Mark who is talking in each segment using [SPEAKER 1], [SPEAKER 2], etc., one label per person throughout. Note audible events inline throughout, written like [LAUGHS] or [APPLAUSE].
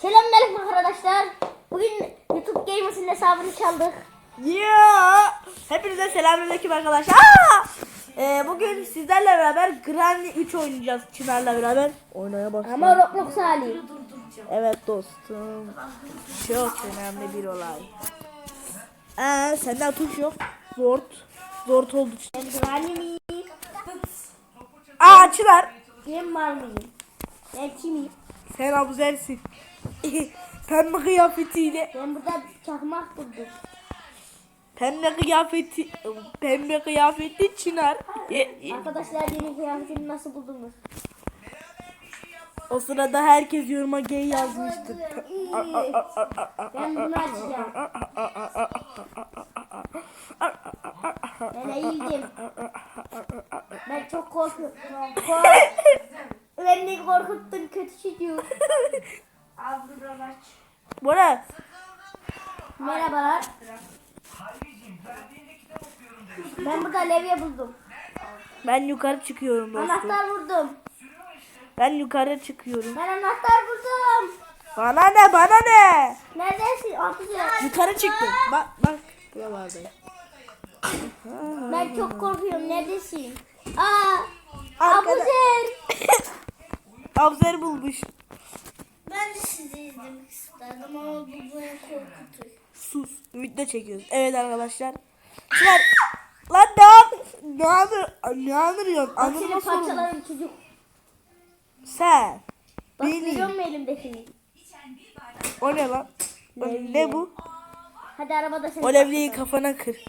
[SPEAKER 1] Selamünaleyküm arkadaşlar. Bugün YouTube Gamers'ın hesabını çaldık.
[SPEAKER 2] Yeah! Hepinize selamünaleyküm arkadaşlar. Aa! Ee, bugün sizlerle beraber Granny 3 oynayacağız Çınar'la beraber. Oynaya başlayalım.
[SPEAKER 1] Ama Roblox hali.
[SPEAKER 2] Evet dostum. Çok önemli bir olay. Ee, senden tuş yok. Zort. Zort oldu.
[SPEAKER 1] Güvenli miyim?
[SPEAKER 2] Aa Çınar.
[SPEAKER 1] Ben var mıyım? Ben kimim?
[SPEAKER 2] Sen abuzersin. Pembe kıyafetiyle.
[SPEAKER 1] Ben burada çakmak buldum.
[SPEAKER 2] Pembe kıyafeti. Pembe kıyafeti Çınar.
[SPEAKER 1] Arkadaşlar yeni kıyafetini nasıl buldunuz?
[SPEAKER 2] o sırada herkes yoruma gay yazmıştır.
[SPEAKER 1] Ben bunu açacağım. Ben eğildim. Ben çok korkuyorum. Kork. Beni korkuttun kötü çocuğu.
[SPEAKER 2] Bu ne?
[SPEAKER 1] Merhabalar. Ben burada levye buldum.
[SPEAKER 2] Ben yukarı çıkıyorum dostum.
[SPEAKER 1] Anahtar buldum.
[SPEAKER 2] Ben yukarı çıkıyorum.
[SPEAKER 1] Ben anahtar buldum.
[SPEAKER 2] Bana ne bana ne?
[SPEAKER 1] Neredesin? Atıcı.
[SPEAKER 2] Yukarı çıktım. Bak bak. Buralardayım.
[SPEAKER 1] Ben çok korkuyorum. Neredesin? Aa! Abuzer.
[SPEAKER 2] Abzer bulmuş.
[SPEAKER 1] Ben de sizi izlemek isterdim ama bu beni korkutuyor.
[SPEAKER 2] Sus. Video çekiyoruz. Evet arkadaşlar. Çınar. Lan ne yap? Ne anır? Ne anırıyorsun?
[SPEAKER 1] Bak seni
[SPEAKER 2] Anırma sorun.
[SPEAKER 1] parçalarım çocuk.
[SPEAKER 2] Sen.
[SPEAKER 1] Bak
[SPEAKER 2] Beni.
[SPEAKER 1] görüyor musun elimdekini?
[SPEAKER 2] O ne lan? O ne bu?
[SPEAKER 1] Hadi arabada seni
[SPEAKER 2] O levyeyi
[SPEAKER 1] parçalarım.
[SPEAKER 2] kafana kır.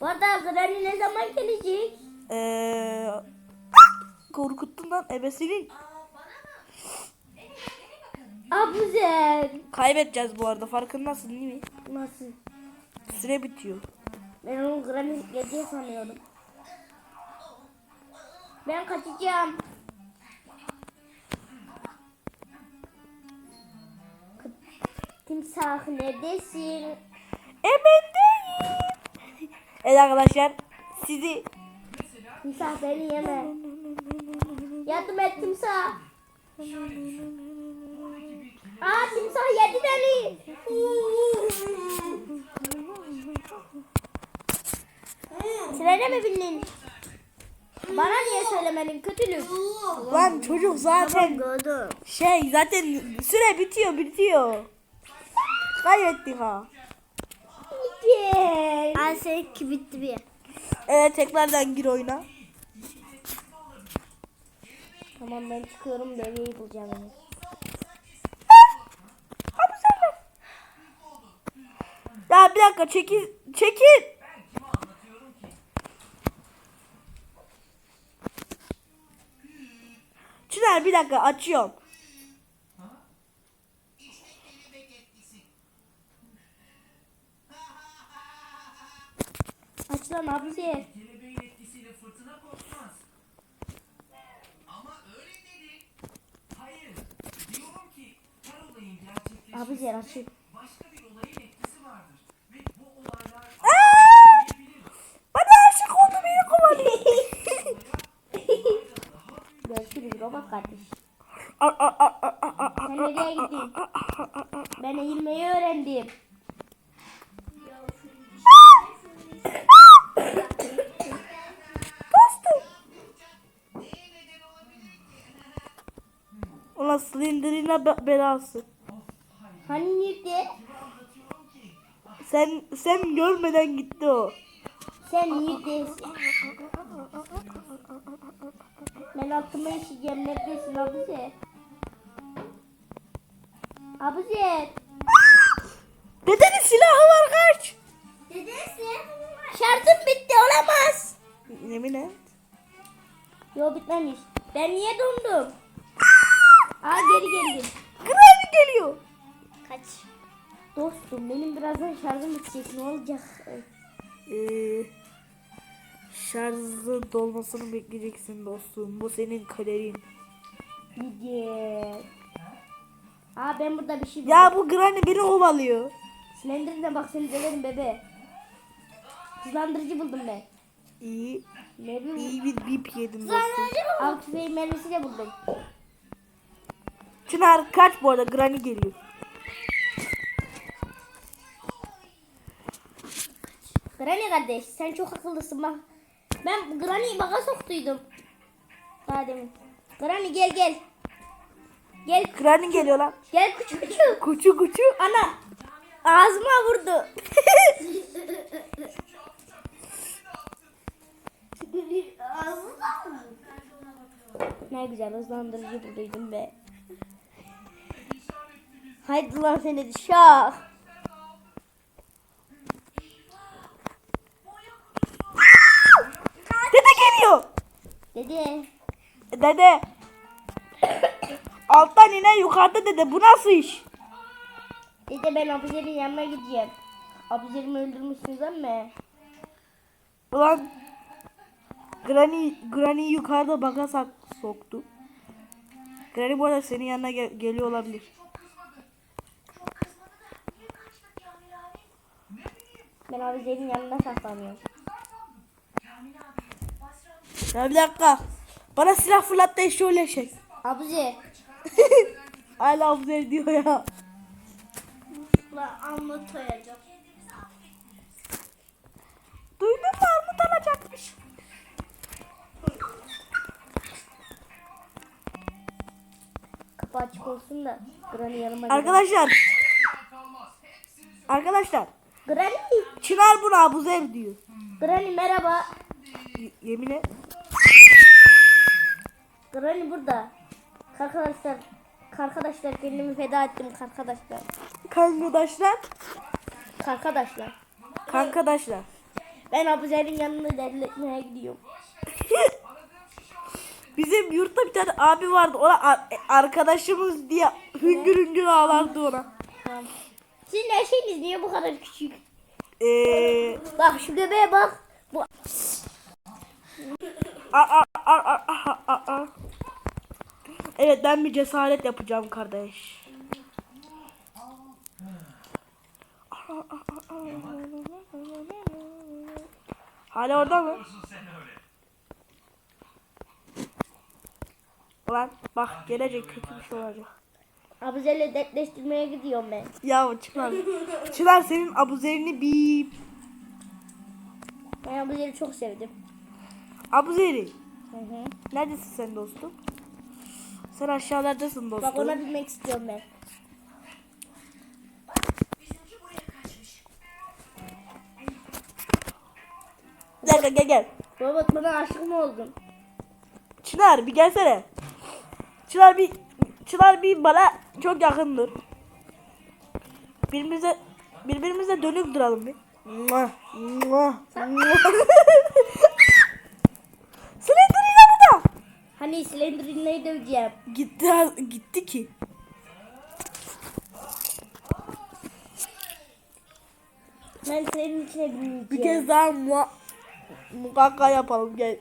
[SPEAKER 1] Bu arada Granny ne zaman gelecek?
[SPEAKER 2] Ee, korkuttun lan ebesinin.
[SPEAKER 1] Abuzer.
[SPEAKER 2] Kaybedeceğiz bu arada farkındasın değil mi?
[SPEAKER 1] Nasıl?
[SPEAKER 2] Süre bitiyor.
[SPEAKER 1] Ben onu Granny geleceği sanıyordum. Ben kaçacağım. Timsah neredesin?
[SPEAKER 2] Ebedeyim. Evet arkadaşlar sizi
[SPEAKER 1] Timsah beni yeme. Yardım et timsah. Aa timsah yedi beni. Trene mi bindin? Bana niye söylemedin kötülük?
[SPEAKER 2] lan çocuk zaten
[SPEAKER 1] gördüm.
[SPEAKER 2] şey zaten süre bitiyor bitiyor. Kaybettik ha.
[SPEAKER 1] Ay seninki bitti bir.
[SPEAKER 2] Evet tekrardan gir oyuna.
[SPEAKER 1] Tamam ben çıkıyorum deveyi bulacağım. onu.
[SPEAKER 2] Hadi sen Bir dakika çekil çekil. Çınar bir dakika açıyorum.
[SPEAKER 1] Aç lan abi diye.
[SPEAKER 3] Kelebeğin etkisiyle fırtına kopmaz. Ama öyle dedi. Hayır. Diyorum ki her olayın gerçekleşmesi
[SPEAKER 1] Abi diye açayım.
[SPEAKER 3] başka bir olayın etkisi vardır. Ve bu olaylar
[SPEAKER 2] Aa! Bana aşık oldu beni kovalıyor.
[SPEAKER 1] Görüşürüz robot kardeş. Sen nereye gittin? Ben eğilmeyi öğrendim.
[SPEAKER 2] Dostum. Ulan Slender'ine be- belası.
[SPEAKER 1] Hani nerede?
[SPEAKER 2] Sen sen görmeden gitti o.
[SPEAKER 1] Sen neredesin? [LAUGHS] Ben altıma işeceğim. Neredesin Abuzer? Abuzer.
[SPEAKER 2] Dedenin silahı var kaç.
[SPEAKER 1] Neredesin? Şarjım bitti olamaz.
[SPEAKER 2] Yemin et.
[SPEAKER 1] Yo bitmemiş. Ben niye dondum? Aa geri geldim.
[SPEAKER 2] Granny geliyor.
[SPEAKER 1] Kaç. Dostum benim birazdan şarjım bitecek. Ne olacak?
[SPEAKER 2] Ee, şarjı dolmasını bekleyeceksin dostum. Bu senin kaderin.
[SPEAKER 1] Gidecek. Aa ben burada bir şey buldum.
[SPEAKER 2] Ya bu Granny beni kovalıyor.
[SPEAKER 1] Slender'ine bak seni döverim bebe. Hızlandırıcı buldum ben.
[SPEAKER 2] İyi.
[SPEAKER 1] Bileyim.
[SPEAKER 2] İyi bir bip yedim dostum.
[SPEAKER 1] Av tüfeği mermisi de buldum.
[SPEAKER 2] Çınar kaç bu arada Granny geliyor.
[SPEAKER 1] Granny kardeş sen çok akıllısın bak. Ben Granny'yi baka soktuydum. Daha demin. Granny gel gel. Gel
[SPEAKER 2] Granny geliyor lan.
[SPEAKER 1] gel küçük küçük.
[SPEAKER 2] Kuçu kuçu.
[SPEAKER 1] Ana ağzıma vurdu. ne güzel hızlandırıcı bulduydum be. Haydi lan seni şah.
[SPEAKER 2] Dede geliyor.
[SPEAKER 1] Dedi.
[SPEAKER 2] Dede. Alttan inen yukarıda dede. Bu nasıl iş?
[SPEAKER 1] Dedi ben Abuzerin yanına gideceğim. Abuzerimi öldürmüşsünüz ama.
[SPEAKER 2] Ulan Granny, Granny yukarıda baka sak- soktu. Granny bu arada senin yanına gel- geliyor olabilir.
[SPEAKER 1] Ben Abuzerin yanına saklanıyorum.
[SPEAKER 2] Ya bir dakika. Bana silah fırlat da eşi öyle şey.
[SPEAKER 1] Abuzer. [LAUGHS]
[SPEAKER 2] Hala Abuzer diyor ya.
[SPEAKER 1] anlatacağım.
[SPEAKER 2] Duydun mu armut alacakmış.
[SPEAKER 1] Kapı açık olsun da Granny yanıma.
[SPEAKER 2] Arkadaşlar. Arkadaşlar.
[SPEAKER 1] Granny.
[SPEAKER 2] Çınar buna Abuzer diyor.
[SPEAKER 1] Granny merhaba.
[SPEAKER 2] Y- yemin et.
[SPEAKER 1] Granny burada. Arkadaşlar. Arkadaşlar kendimi feda ettim arkadaşlar.
[SPEAKER 2] Kankadaşlar.
[SPEAKER 1] Arkadaşlar.
[SPEAKER 2] Kankadaşlar.
[SPEAKER 1] Ben Abuzer'in yanına derletmeye gidiyorum. [LAUGHS]
[SPEAKER 2] Bizim yurtta bir tane abi vardı. Ona ar- arkadaşımız diye hüngür hüngür ağlardı ona.
[SPEAKER 1] Tamam. Sizin her şeyiniz niye bu kadar küçük?
[SPEAKER 2] Eee
[SPEAKER 1] Bak şu bebeğe bak. Bu
[SPEAKER 2] a- a- a- a- a- a- a. Evet ben bir cesaret yapacağım kardeş. Hala orada mı? Ulan bak gelecek kötü bir şey olacak.
[SPEAKER 1] Abuzer'le dertleştirmeye gidiyorum ben.
[SPEAKER 2] Ya Çınar. Çınar senin abuzerini bir
[SPEAKER 1] Ben Abuzer'i çok sevdim.
[SPEAKER 2] abuzeri.
[SPEAKER 1] Hı hı.
[SPEAKER 2] Neredesin sen dostum? Sen aşağılardasın dostum.
[SPEAKER 1] Bak ona bilmek istiyorum ben.
[SPEAKER 2] Gel gel gel gel.
[SPEAKER 1] Baba bana aşık mı oldun?
[SPEAKER 2] Çınar bir gelsene. Çınar bir Çınar bir bana çok yakındır. Birbirimize birbirimize dönük duralım bir. Mua, mua, mua. [LAUGHS] Slender'ine burada.
[SPEAKER 1] Hani Slenderman'i döveceğim.
[SPEAKER 2] Gitti gitti ki.
[SPEAKER 1] Ben senin içine bineceğim.
[SPEAKER 2] Bir kez daha mua, mukaka yapalım gel.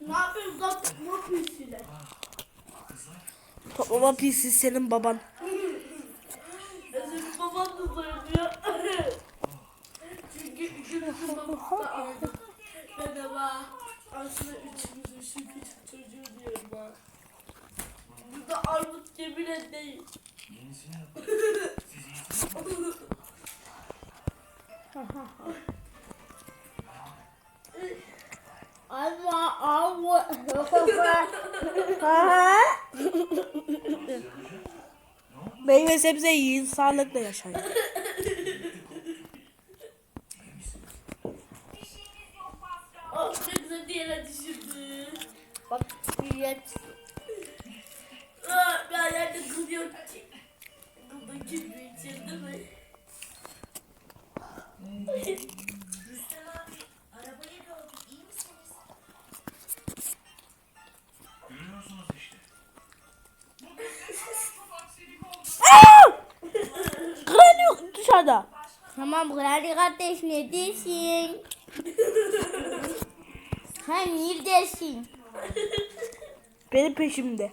[SPEAKER 2] Ne yapıyorsun lan? Ne yapıyorsun Toplama pisi senin baban.
[SPEAKER 4] Senin baban da söylüyor. [LAUGHS] Çünkü üçümüzün babası da aynı. Aslında üçümüzün şu küçük çocuğu diyorum ha. Burada armut cebine değil.
[SPEAKER 3] Yenisini yap. Siz iyisiniz.
[SPEAKER 1] Allah. Ha?
[SPEAKER 2] Meyve sebze yiyin, sağlıkla yaşayın.
[SPEAKER 1] Tamam Granny kardeş neredesin? [LAUGHS] ha neredesin?
[SPEAKER 2] Benim peşimde.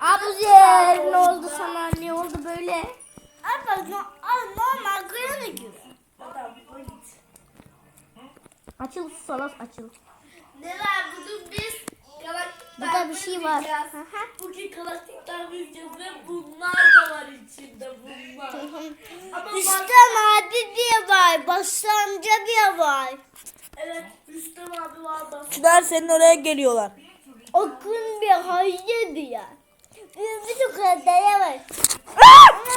[SPEAKER 1] Abuzer ne oldu sana? Ne oldu böyle? Ama normal Granny gibi.
[SPEAKER 4] Adam bu git.
[SPEAKER 1] Açıl salas açıl.
[SPEAKER 4] Ne var bugün biz
[SPEAKER 1] Burada bir şey var.
[SPEAKER 4] Bugün galaktikler izleyeceğiz ve bunlar da var içinde bunlar. Ama
[SPEAKER 1] Rüstem abi diye var. Başlamca diye var.
[SPEAKER 4] evet Rüstem abi var da.
[SPEAKER 2] Çınar senin oraya geliyorlar.
[SPEAKER 1] Okun bir hayır diye. Bir çok dere var.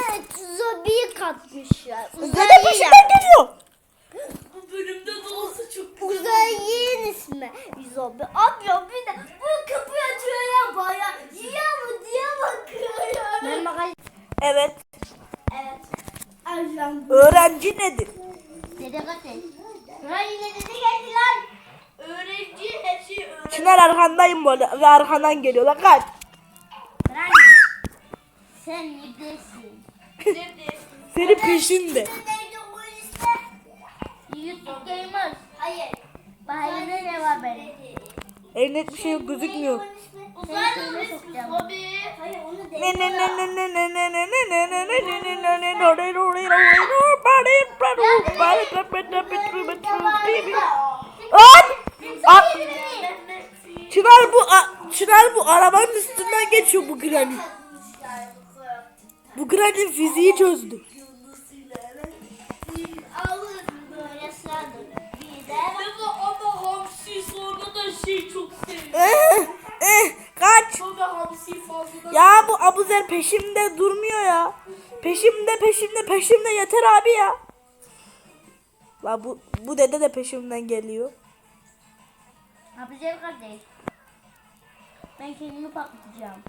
[SPEAKER 1] Evet, zombiyi katmışlar.
[SPEAKER 2] Granny
[SPEAKER 1] Uzaylı.
[SPEAKER 2] peşinden geliyor.
[SPEAKER 4] Bu bölümde de olsa çok güzel.
[SPEAKER 1] Uzaylı'nın ismi. Zombi. Abi bir de bu kapıyı açıyor ya baya. Ya mı diye bakıyor ya. Ben.
[SPEAKER 2] Evet.
[SPEAKER 1] Evet. Ajan.
[SPEAKER 2] Öğrenci nedir?
[SPEAKER 1] Dede kaçın. Ulan yine dede geldi lan.
[SPEAKER 4] Öğrenci her şeyi öğrenci.
[SPEAKER 2] Çınar arkandayım bu arada ve arkandan geliyorlar. Kaç.
[SPEAKER 1] Rani. Sen neredesin? [LAUGHS]
[SPEAKER 2] Senin peşinde.
[SPEAKER 1] YouTube Gamers. Hayır. Bahayında ne var benim?
[SPEAKER 2] Elinde bir şey yok gözükmüyor.
[SPEAKER 4] Uzaylı ismi Bobby.
[SPEAKER 1] Hayır onu
[SPEAKER 2] Ne ne ne ne ne ne ne ne ne ne ne ne ne ne ne ne ne, Çınar bu Çınar bu arabanın üstünden geçiyor bu Granny. Bu Granny fiziği çözdü. Abuzer peşimde durmuyor ya. Peşimde peşimde peşimde yeter abi ya. La bu bu dede de peşimden geliyor.
[SPEAKER 1] Abizer kardeş. Ben kendimi patlatacağım.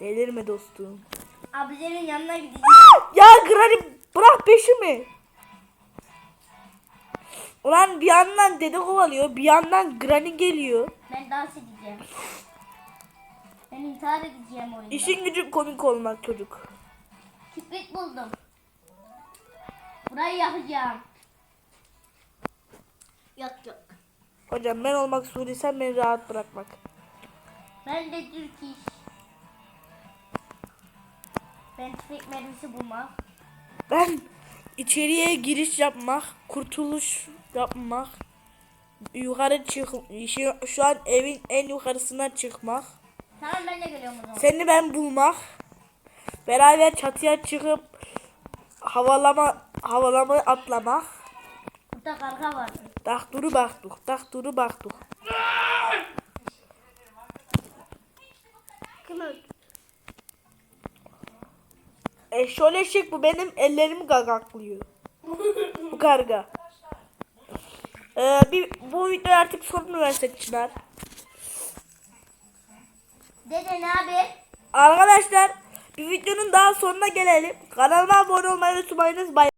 [SPEAKER 2] Delirme dostum.
[SPEAKER 1] Abizer'in yanına gideceğim. [GASPS]
[SPEAKER 2] Ya Granny bırak peşimi. Ulan bir yandan dede kovalıyor bir yandan Granny geliyor.
[SPEAKER 1] Ben dans edeceğim. [LAUGHS] Ben intihar edeceğim oyunda.
[SPEAKER 2] İşin gücü komik olmak çocuk.
[SPEAKER 1] Kibrit buldum. Burayı yakacağım. Yok yok.
[SPEAKER 2] Hocam ben olmak Suriysem beni rahat bırakmak.
[SPEAKER 1] Ben de Türk iş. Ben tüfek mermisi bulmak.
[SPEAKER 2] Ben içeriye giriş yapmak, kurtuluş yapmak, yukarı çık, şu, şu an evin en yukarısına çıkmak,
[SPEAKER 1] Tamam ben de geliyorum o zaman.
[SPEAKER 2] seni ben bulmak, beraber çatıya çıkıp havalama havalama atlamak.
[SPEAKER 1] Burada karga var.
[SPEAKER 2] Baktuk, dahturu baktuk.
[SPEAKER 1] Kim öldü?
[SPEAKER 2] E şöyle şık bu benim ellerimi gagaklıyor. bu karga. Ee, bir, bu video artık sonunu versek Çınar.
[SPEAKER 1] Dede ne haber?
[SPEAKER 2] Arkadaşlar bir videonun daha sonuna gelelim. Kanalıma abone olmayı unutmayınız. Bay